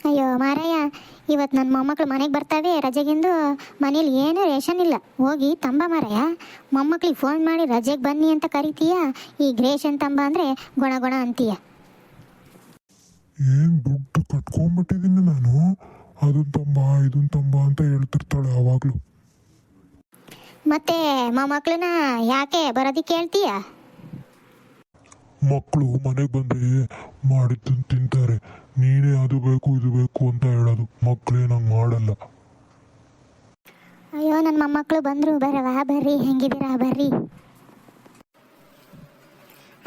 ಅಯ್ಯೋ ಮಾರಯ್ಯ ಇವತ್ತು ನನ್ನ ಮೊಮ್ಮಕ್ಳು ಮನೆಗೆ ಬರ್ತಾವೆ ರಜೆಗೆಂದು ಮನೇಲಿ ಏನೂ ರೇಷನ್ ಇಲ್ಲ. ಹೋಗಿ ತಂಬ ಮಾರಯ್ಯ. ಮೊಮ್ಮಕ್ಳಿಗೆ ಫೋನ್ ಮಾಡಿ ರಜೆಗೆ ಬನ್ನಿ ಅಂತ ಕರಿತೀಯ? ಈ ರೇಷನ್ ತಂಬ ಅಂದರೆ ಗುಣ ಗುಣ ಅಂತೀಯ? ಏನು ದುಡ್ಡು ಕಟ್ಕೊಂಡ್ಬಿಟ್ಟಿದ್ದೀನಿ ನಾನು? ಅದನ್ನ ತಂಬ ಇದುನ್ ತಂಬ ಅಂತ ಹೇಳ್ತಿರ್ತಾಳೆ ಆವಾಗಲೂ ಮತ್ತೆ ಮೊಮ್ಮಕ್ಳನ್ನ ಯಾಕೆ ಬರೋದಕ್ಕೆ ಹೇಳ್ತೀಯ ಮಕ್ಕಳು ಮನೆಗೆ ಬಂದ್ರೆ ಮಾಡಿದ್ದನ್ನು ತಿಂತಾರೆ. ನೀನೇ ಅದು ಬೇಕು ಇದು ಬೇಕು ಅಂತ ಹೇಳೋದು. ಮಕ್ಕಳೇ ನಂಗೆ ಮಾಡಲ್ಲ. ಅಯ್ಯೋ ನನ್ನ ಮೊಮ್ಮಕ್ಕಳು ಬಂದರು. ಬರವಾ ಬರ್ರಿ. ಹೆಂಗಿದ್ದೀರಾ ಬರ್ರಿ.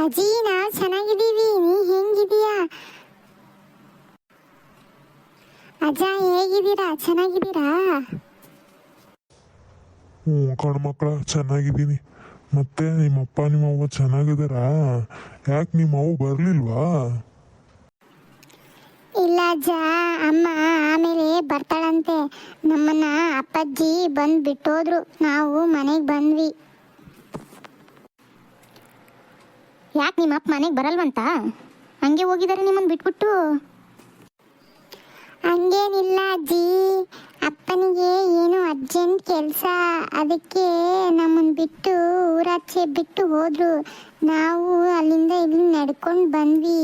ಅಜ್ಜಿ ನಾವು ಚೆನ್ನಾಗಿದ್ದೀವಿ. ನೀ ಹೆಂಗಿದೀಯಾ ಅಜ್ಜ ಹೇಗಿದ್ದೀರಾ? ಚೆನ್ನಾಗಿದ್ದೀರಾ? ಹ್ಞೂ ಕಣ್ಮಕ್ಳ ಚೆನ್ನಾಗಿದ್ದೀನಿ. ಮತ್ತೆ ನಿಮ್ಮಪ್ಪ ನಿಮ್ಮವ್ವ ಚೆನ್ನಾಗಿದ್ದಾರಾ ಯಾಕೆ ನಿಮ್ಮ ಅವ್ವ ಬರ್ಲಿಲ್ವಾ? ಇಲ್ಲ ಅಜ್ಜ ಅಮ್ಮ ಆಮೇಲೆ ಬರ್ತಾಳಂತೆ. ನಮ್ಮನ್ನ ಅಪ್ಪಾಜಿ ಬಂದು ಬಿಟ್ಟೋದ್ರು. ನಾವು ಮನೆಗೆ ಬಂದ್ವಿ. ಯಾಕೆ ನಿಮ್ಮ ಅಪ್ಪ ಮನೆಗೆ ಬರಲ್ವಂತ? ಹಂಗೆ ಹೋಗಿದ್ದಾರೆ ನಿಮ್ಮನ್ನು ಬಿಟ್ಬಿಟ್ಟು. ಹಂಗೇನಿಲ್ಲ ಅಜ್ಜಿ. ಅಪ್ಪನಿಗೆ ಏನು ಅರ್ಜೆಂಟ್ ಕೆಲಸ. ಅದಕ್ಕೆ ನಮ್ಮನ್ನು ಬಿಟ್ಟು ಊರಾಚೆ ಬಿಟ್ಟು ಹೋದ್ರು. ನಾವು ಅಲ್ಲಿಂದ ಇಲ್ಲಿ ನಡ್ಕೊಂಡು ಬಂದ್ವಿ.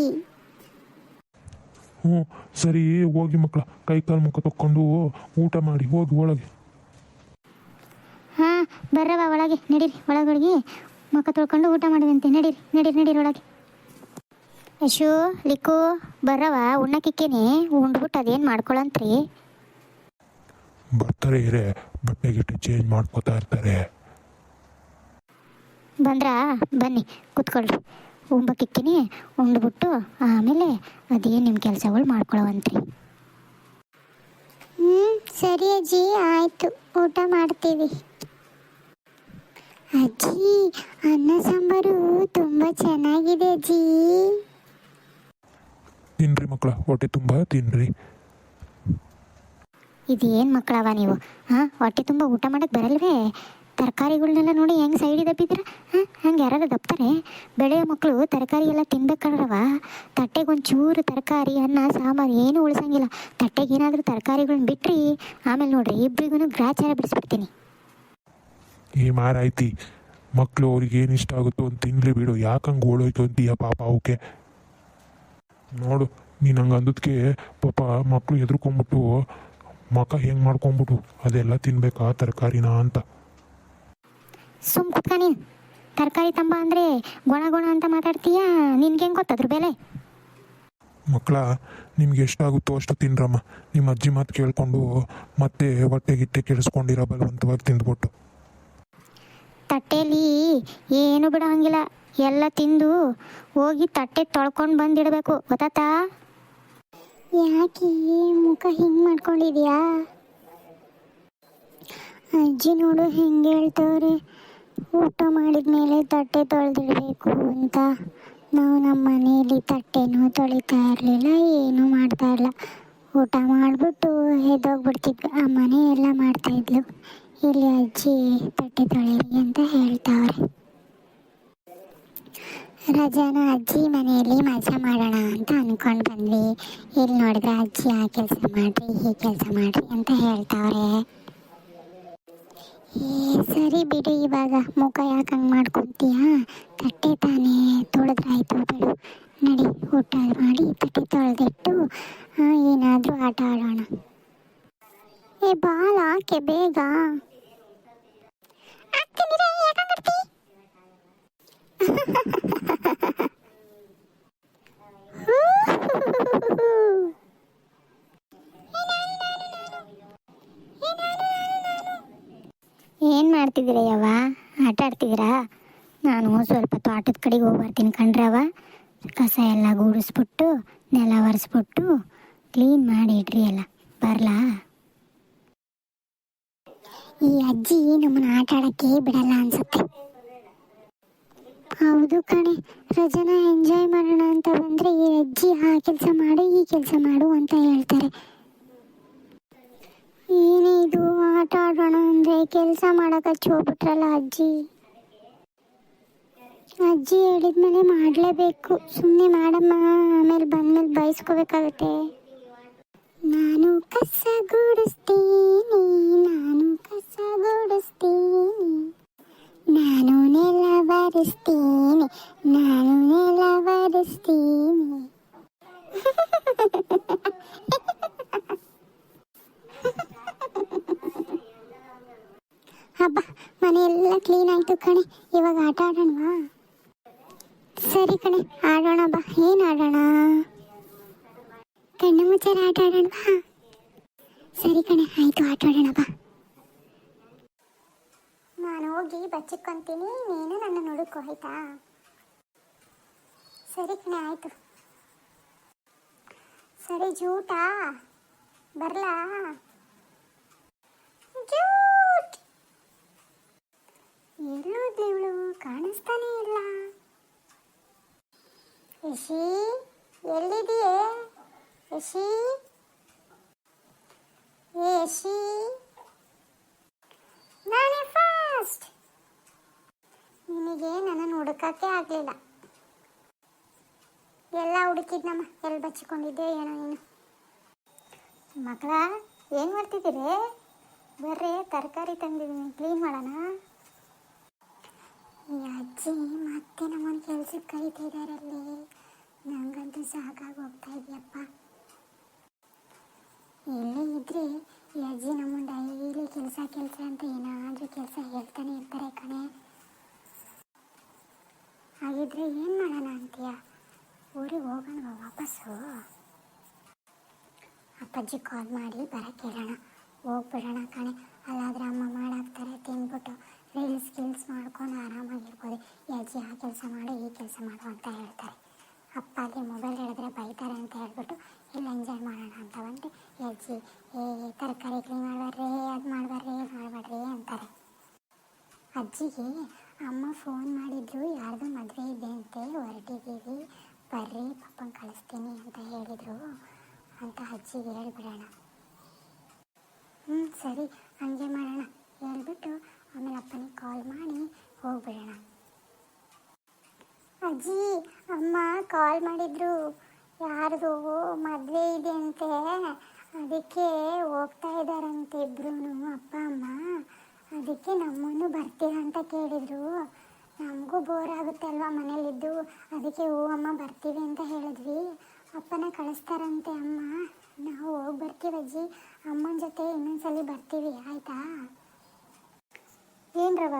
ಹ್ಞೂ ಸರಿ ಹೋಗಿ ಮಕ್ಕಳ. ಕೈ ಕಾಲು ಮುಖ ತಕ್ಕೊಂಡು ಊಟ ಮಾಡಿ ಹೋಗಿ ಒಳಗೆ. ಹಾಂ ಬರ್ರವ ಒಳಗೆ. ನಡೀರಿ ಒಳಗೊಳಗೆ. ಮುಖ ತೊಳ್ಕೊಂಡು ಊಟ ಮಾಡಿದಂತೆ. ನಡೀರಿ ನಡೀರಿ ನಡೀರಿ ಒಳಗೆ. ಯಶು ಲಿಕ್ಕು ಬರ್ರವ ಉಣ್ಣಕ್ಕಿಕ್ಕೇನೆ. ಉಂಡ್ಬಿಟ್ಟು ಅದೇನು ಮಾಡ್ಕೊಳಂತ್ರಿ? ಬರ್ತಾರೆ ಬಟ್ಟೆ ಗಿಟ್ಟೆ ಚೇಂಜ್ ಮಾಡ್ಕೋತಾ ಇರ್ತಾರೆ. ಬಂದ್ರಾ? ಬನ್ನಿ ಕುತ್ಕೊಳ್ರಿ. ಉಂಬಕ್ಕಿಕ್ಕಿನಿ ಉಂಡ್ಬಿಟ್ಟು ಆಮೇಲೆ ಅದೇನು ನಿಮ್ಮ ಕೆಲಸಗಳು ಮಾಡ್ಕೊಳವಂತ್ರಿ. ಹ್ಞೂ ಸರಿ ಅಜ್ಜಿ ಆಯಿತು. ಊಟ ಮಾಡ್ತೀವಿ. ಅಜ್ಜಿ ಅನ್ನ ಸಾಂಬಾರು ತುಂಬ ಚೆನ್ನಾಗಿದೆ ಅಜ್ಜಿ. ತಿನ್ರಿ ಮಕ್ಕಳ ಹೊಟ್ಟೆ ತುಂಬ ತಿನ್ರಿ. ಇದೇನು ಮಕ್ಕಳವ ನೀವು? ಹಾಂ ಹೊಟ್ಟೆ ತುಂಬ ಊಟ ಮಾಡಕ್ಕೆ ಬರಲ್ವೇ? ತರಕಾರಿಗಳ್ನೆಲ್ಲ ನೋಡಿ ಹೆಂಗೆ ಸೈಡ್ ದಬ್ಬಿದ್ರೆ ಹಾಂ, ಹಂಗೆ ಯಾರಾದ್ರು ದಬ್ತಾರೆ? ಬೆಳೆಯೋ ಮಕ್ಕಳು ತರಕಾರಿ ಎಲ್ಲ ತಿನ್ಬೇಕಾದ್ರವ? ತಟ್ಟೆಗೆ ಒಂಚೂರು ತರಕಾರಿ, ಅನ್ನ, ಸಾಂಬಾರು ಏನೂ ಉಳಿಸಂಗಿಲ್ಲ. ತಟ್ಟೆಗೆ ಏನಾದರೂ ತರಕಾರಿಗಳನ್ನ ಬಿಟ್ರಿ, ಆಮೇಲೆ ನೋಡ್ರಿ ಇಬ್ಬರಿಗೂ ಗ್ರಾಚಾರ ಬಿಡಿಸ್ಬಿಡ್ತೀನಿ. ಈ ಮಾರಾಯ್ತಿ ಮಕ್ಕಳು ಅವ್ರಿಗೆ ಏನು ಇಷ್ಟ ಆಗುತ್ತೋ ಅಂತ ತಿನ್ಲಿ ಬಿಡು. ಯಾಕಂಗೆ ಓಡೋಯ್ತು ಅಂತೀಯ ಪಾಪ ಅವಕ್ಕೆ ನೋಡು, ನೀನು ಹಂಗೆ ಅಂದದ್ಕೆ ಪಾಪ ಮಕ್ಕಳು ಎದ್ರುಕೊಂಬಿಟ್ಟು ಮಕ ಹೆಂಗೆ ಮಾಡ್ಕೊಂಬಿಟ್ಟು ಅದೆಲ್ಲ ತಿನ್ಬೇಕಾ ತರಕಾರಿನ ಅಂತ? ಸುಮ್ ಕುತ್ಕ ನೀನು. ತರಕಾರಿ ತಂಬ ಅಂದ್ರೆ ಗೊಣ ಗೊಣ ಅಂತ ಮಾತಾಡ್ತೀಯಾ? ನಿನ್ಗೆ ಹೆಂಗೆ ಗೊತ್ತದ್ರ ಬೆಲೆ? ಮಕ್ಕಳ ನಿಮ್ಗೆ ಎಷ್ಟಾಗುತ್ತೋ ಅಷ್ಟು ತಿನ್ರಮ್ಮ. ನಿಮ್ಮ ಅಜ್ಜಿ ಮಾತು ಕೇಳ್ಕೊಂಡು ಮತ್ತೆ ಹೊಟ್ಟೆ ಗಿಟ್ಟೆ ಕೆಡಿಸ್ಕೊಂಡಿರೋ ಬಲವಂತವಾಗಿ ತಿಂದ್ಬಿಟ್ಟು. ತಟ್ಟೆಯಲ್ಲಿ ಏನು ಬಿಡೋಂಗಿಲ್ಲ. ಎಲ್ಲ ತಿಂದು ಹೋಗಿ ತಟ್ಟೆ ತೊಳ್ಕೊಂಡು ಬಂದಿಡಬೇಕು. ಗೊತ್ತಾತಾ ಯಾಕೆ ಮುಖ ಹಿಂಗೆ ಮಾಡ್ಕೊಂಡಿದ್ಯಾ? ಅಜ್ಜಿ ನೋಡು ಹೆಂಗೆ ಹೇಳ್ತವ್ರೆ. ಊಟ ಮಾಡಿದ ಮೇಲೆ ತಟ್ಟೆ ತೊಳೆದಿಡಬೇಕು ಅಂತ. ನಾವು ನಮ್ಮ ಮನೆಯಲ್ಲಿ ತಟ್ಟೆನೂ ತೊಳಿತಾ ಇರಲಿಲ್ಲ, ಏನೂ ಮಾಡ್ತಾ ಇರಲಿಲ್ಲ ಊಟ ಮಾಡಿಬಿಟ್ಟು ಎದ್ದೋಗ್ಬಿಡ್ತಿದ್ವಿ. ಆ ಎಲ್ಲ ಮಾಡ್ತಾಯಿದ್ಲು ಇಲ್ಲಿ ಅಜ್ಜಿ ತಟ್ಟೆ ತೊಳೀರಿ ಅಂತ ಹೇಳ್ತಾವ್ರೆ. ರಜಾನ ಅಜ್ಜಿ ಮನೆಯಲ್ಲಿ ಮಜಾ ಮಾಡೋಣ ಅಂತ ಅಂದ್ಕೊಂಡು ಬಂದ್ವಿ. ಇಲ್ಲಿ ನೋಡಿದ್ರೆ ಅಜ್ಜಿ ಆ ಕೆಲಸ ಮಾಡ್ರಿ, ಈ ಕೆಲಸ ಮಾಡ್ರಿ ಅಂತ ಹೇಳ್ತಾವ್ರೆ. ಏ ಸರಿ ಬಿಡು, ಇವಾಗ ಮುಖ ಯಾಕೆ ಹಂಗೆ ಮಾಡ್ಕೊತೀಯಾ? ತಟ್ಟೆ ತಾನೇ ತೊಳೆದ್ರಾಯ್ತು ಬಿಡು. ನಡಿ, ಊಟ ಮಾಡಿ, ತಟ್ಟೆ ತೊಳೆದಿಟ್ಟು ಏನಾದರೂ ಆಟ ಆಡೋಣ. ಏ, ಬಾಲ ಹಾಕೆ ಬೇಗ ಆಗ್ತೀನಿರ ಯಾಕಂಗಿರ್ತಿ ಏನು ಮಾಡ್ತಿದ್ದೀರಾ ಯವ್ವ ಆಟ ನಾನು ಸ್ವಲ್ಪ ತೋಟದ ಕಡೆಗೆ ಹೋಗಿ ಬರ್ತೀನಿ ಕಣ್ರವ ಕಸ ಎಲ್ಲ ಗೂಡಿಸ್ಬಿಟ್ಟು, ನೆಲ ಒರೆಸ್ಬಿಟ್ಟು ಕ್ಲೀನ್ ಮಾಡಿ ಇಡ್ರಿ ಎಲ್ಲ. ಬರಲಾ? ಈ ಅಜ್ಜಿ ನಮ್ಮನ್ನ ಆಟ ಆಡಕ್ಕೆ ಬಿಡಲ್ಲ ಅನ್ಸುತ್ತೆ. ಹೌದು ಕಣೆ. ರಜನ ಎಂಜಾಯ್ ಮಾಡೋಣ ಅಂತ ಬಂದ್ರೆ ಈ ಅಜ್ಜಿ ಆ ಕೆಲಸ ಮಾಡು, ಈ ಕೆಲಸ ಮಾಡು ಅಂತ ಹೇಳ್ತಾರೆ. ಏನೇ ಇದು, ಆಟ ಆಡೋಣ ಅಂದ್ರೆ ಕೆಲಸ ಮಾಡಕ್ ಹಚ್ಚಿ ಹೋಗ್ಬಿಟ್ರಲ್ಲ ಅಜ್ಜಿ? ಅಜ್ಜಿ ಹೇಳಿದ್ಮೇಲೆ ಮಾಡಲೇಬೇಕು. ಸುಮ್ಮನೆ ಮಾಡಮ್ಮ, ಆಮೇಲೆ ಬಂದ್ಮೇಲೆ ಬಯಸ್ಕೋಬೇಕಾಗತ್ತೆ ನಾನು ಕಸ ಗುಡಿಸ್ತೀನಿ, ನಾನು ಕಸ ಗುಡಿಸ್ತೀನಿ. ನಾನು ನೆಲ ಬಾರಿಸ್ತೀನಿ ನಾನು ನೆಲ ಬಾರಿಸ್ತೀನಿ ಹಬ್ಬ ಎಲ್ಲ ಕ್ಲೀನ್ ಆಯ್ತು ಕಣೆ. ಇವಾಗ ಆಟ ಆಡೋಣವಾ? ಸರಿ ಕಣೆ, ಆಡೋಣ ಬಾ. ಏನು ಆಡೋಣ? ಕಣ್ಣು ಮುಚ್ಚಾರ ಆಟ ಆಡೋಣವಾ ಸರಿ ಕಣೆ, ಆಯ್ತು, ಆಟ ಆಡೋಣ ಬಾ. ನಾನು ಹೋಗಿ ಬಚ್ಚಿಕೊಂತೀನಿ ನೀನು ನನ್ನ ನೋಡಕ್ಕೋ ಆಯ್ತಾ ಸರಿ ಕಣೆ, ಆಯ್ತು. ಸರಿ, ಜೂಟ. ಬರಲಾ? ಜೂಟ್! ಎಲ್ಲೋದ್ಲು ಇವಳು, ಕಾಣಿಸ್ತಾನೇ ಇಲ್ಲ. ಯಶಿ ಎಲ್ಲಿದೆಯೇ ಇಶಿ ಏಶಿ ನಾನೇ ಫಾಸ್ಟ್ ನಿನಗೆ ನನ್ನನ್ನು ಹುಡುಕಕ್ಕೆ ಆಗಲಿಲ್ಲ. ಎಲ್ಲ ಹುಡುಕಿದ್ನಮ್ಮ ಎಲ್ಲಿ ಬಚ್ಚಿಕೊಂಡಿದ್ದೆ ಏನೋ ನೀನು ಮಕ್ಕಳ ಏನು ಮಾಡ್ತಿದ್ದೀರಿ? ಬರ್ರಿ, ತರಕಾರಿ ತಂದಿದ್ದೀನಿ ಕ್ಲೀನ್ ಮಾಡೋಣ. ಈ ಅಜ್ಜಿ, ಮತ್ತೆ ನಮ್ಮನ್ನು ಕೆಲ್ಸಕ್ಕೆ ಕರಿತಾ ಇದ್ದಾರಲ್ಲಿ ನಂಗಂತೂ ಸಾಕಾಗಿ ಹೋಗ್ತಾ ಇದೆಯಪ್ಪ. ಎಲ್ಲೇ ಇದ್ರೆ ಈ ಅಜ್ಜಿ ನಮ್ಮ ಡೈಲಿ ಕೆಲಸ ಕೆಲಸ ಅಂತ ಏನಾದರೂ ಕೆಲಸ ಹೇಳ್ತಾನೆ ಇರ್ತಾರೆ ಕಣೆ. ಹಾಗಿದ್ರೆ ಏನು ಮಾಡೋಣ ಅಂತೀಯ? ಊರಿಗೆ ಹೋಗೋಣ, ವಾಪಸ್ಸು? ಅಪ್ಪಾಜಿ ಕಾಲ್ ಮಾಡಿ ಬರಕ್ಕೆ ಹೇಳೋಣ. ಹೋಗ್ಬಿಡೋಣ ಕಣೆ. ಅಲ್ಲಾದ್ರೆ ಅಮ್ಮ ಮಾಡಾಕ್ತಾರೆ ಅಜ್ಜಿ ಆ ಕೆಲಸ ಮಾಡು ಈ ಕೆಲಸ ಮಾಡು ಅಂತ ಹೇಳ್ತಾರೆ. ಅಪ್ಪ ಅಲ್ಲಿ ಮೊಬೈಲ್ ಹೇಳಿದ್ರೆ ಬೈತಾರೆ ಅಂತ ಹೇಳ್ಬಿಟ್ಟು, ಇಲ್ಲ ಎಂಜಾಯ್ ಮಾಡೋಣ ಅಂತ ಬಂದು ಅಜ್ಜಿ ಏ, ತರಕಾರಿ ಕ್ಲೀನ್ ಮಾಡಬೇಡ್ರಿ ಅದು ಮಾಡಬೇಡ್ರಿ ಇದು ಮಾಡಬೇಡ್ರಿ ಅಂತಾರೆ. ಅಜ್ಜಿಗೆ ಅಮ್ಮ ಫೋನ್ ಮಾಡಿದ್ರು, ಯಾರ್ದು ಮದುವೆ ಇದೆ ಅಂತೆ ಹೊರಟಿದ್ದೀವಿ ಬರ್ರಿ, ಪಪ್ಪನ ಕಳಿಸ್ತೀನಿ ಅಂತ ಹೇಳಿದರು ಅಂತ ಅಜ್ಜಿಗೆ ಹೇಳ್ಬಿಡೋಣ. ಹ್ಞೂ ಸರಿ, ಹಂಗೆ ಮಾಡೋಣ, ಹೇಳ್ಬಿಟ್ಟು ಆಮೇಲೆ ಅಪ್ಪನಿಗೆ ಕಾಲ್ ಮಾಡಿ ಹೋಗ್ಬಿಡೋಣ. ಅಜ್ಜಿ, ಅಮ್ಮ ಕಾಲ್ ಮಾಡಿದ್ರು. ಯಾರ್ದು ಮದುವೆ ಇದೆ ಅಂತೆ. ಅದಕ್ಕೆ ಹೋಗ್ತಾ ಇದ್ದಾರಂತೆ ಇಬ್ರು ಅಪ್ಪ, ಅಮ್ಮ. ಅದಕ್ಕೆ ನಮ್ಮನ್ನು ಬರ್ತೀರಾ ಅಂತ ಕೇಳಿದ್ರು. ನಮಗೂ ಬೋರ್ ಆಗುತ್ತೆ ಅಲ್ವಾ ಮನೇಲಿದ್ದು. ಅದಕ್ಕೆ ಹೂ, ಅಮ್ಮ ಬರ್ತೀವಿ ಅಂತ ಹೇಳಿದ್ವಿ. ಅಪ್ಪನ ಕಳಿಸ್ತಾರಂತೆ, ಅಮ್ಮ. ನಾವು ಹೋಗಿ ಬರ್ತೀವಿ ಅಜ್ಜಿ. ಅಮ್ಮನ ಜೊತೆ ಇನ್ನೊಂದ್ಸಲಿ ಬರ್ತೀವಿ, ಆಯ್ತಾ? ಏನ್ರವ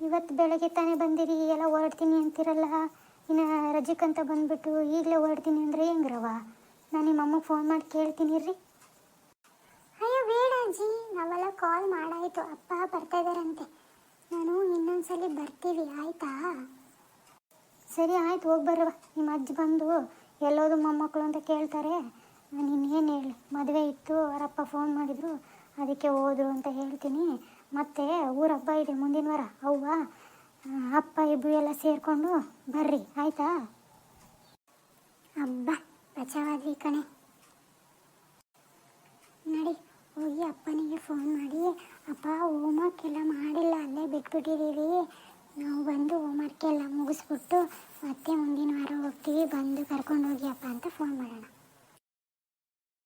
ಇವತ್ತು ಬೆಳಗ್ಗೆ ತಾನೇ ಬಂದಿರಿ? ಎಲ್ಲ ಹೊರಡ್ತೀನಿ ಅಂತಿರಲ್ಲ? ಇನ್ನು ರಜಕ್ಕಂತ ಬಂದ್ಬಿಟ್ಟು ಈಗಲೇ ಹೊರಡ್ತೀನಿ ಅಂದರೆ ಹೆಂಗ್ರವ ನಾನು ನಿಮ್ಮ ಅಮ್ಮಗೆ ಫೋನ್ ಮಾಡಿ ಕೇಳ್ತೀನಿ ರೀ ಅಯ್ಯೋ, ಬೇಡ ಅಜ್ಜಿ. ನಾವೆಲ್ಲ ಕಾಲ್ ಮಾಡಾಯಿತು. ಅಪ್ಪ ಬರ್ತಾ ಇದ್ದಾರಂತೆ. ನಾನು ಇನ್ನೊಂದ್ಸಲಿ ಬರ್ತೀವಿ, ಆಯ್ತಾ? ಸರಿ, ಆಯ್ತು. ಹೋಗಿ ಬರವ ನಿಮ್ಮ ಅಜ್ಜಿ ಬಂದು ಎಲ್ಲೋದು ಮೊಮ್ಮಕ್ಕಳು ಅಂತ ಕೇಳ್ತಾರೆ. ನಾನು ಇನ್ನೇನು ಹೇಳಿ. ಮದುವೆ ಇತ್ತು ಅವರಪ್ಪ ಫೋನ್ ಮಾಡಿದ್ರು. ಅದಕ್ಕೆ ಹೋದ್ರು ಅಂತ ಹೇಳ್ತೀನಿ. ಮತ್ತೆ ಊರ ಇದೆ, ಮುಂದಿನ ವಾರ. ಅವ್ವ ಅಪ್ಪ ಇಬ್ಬರು ಎಲ್ಲ ಸೇರಿಕೊಂಡು ಬರ್ರಿ, ಆಯಿತಾ? ಹಬ್ಬ ಬಚಾವಾದ್ರಿ ಕಣೆ. ನಡಿ, ಹೋಗಿ ಅಪ್ಪನಿಗೆ ಫೋನ್ ಮಾಡಿ, ಅಪ್ಪ ಹೋಮ್ವರ್ಕ್ ಎಲ್ಲ ಮಾಡಿಲ್ಲ, ಅಲ್ಲೇ ಬಿಟ್ಬಿಟ್ಟಿದ್ದೀವಿ. ನಾವು ಬಂದು ಹೋಮ್ವರ್ಕ್ ಎಲ್ಲ ಮುಗಿಸ್ಬಿಟ್ಟು ಮತ್ತೆ ಮುಂದಿನ ವಾರ ಹೋಗ್ತೀವಿ, ಬಂದು ಕರ್ಕೊಂಡು ಹೋಗಿ ಅಪ್ಪ ಅಂತ ಫೋನ್ ಮಾಡೋಣ.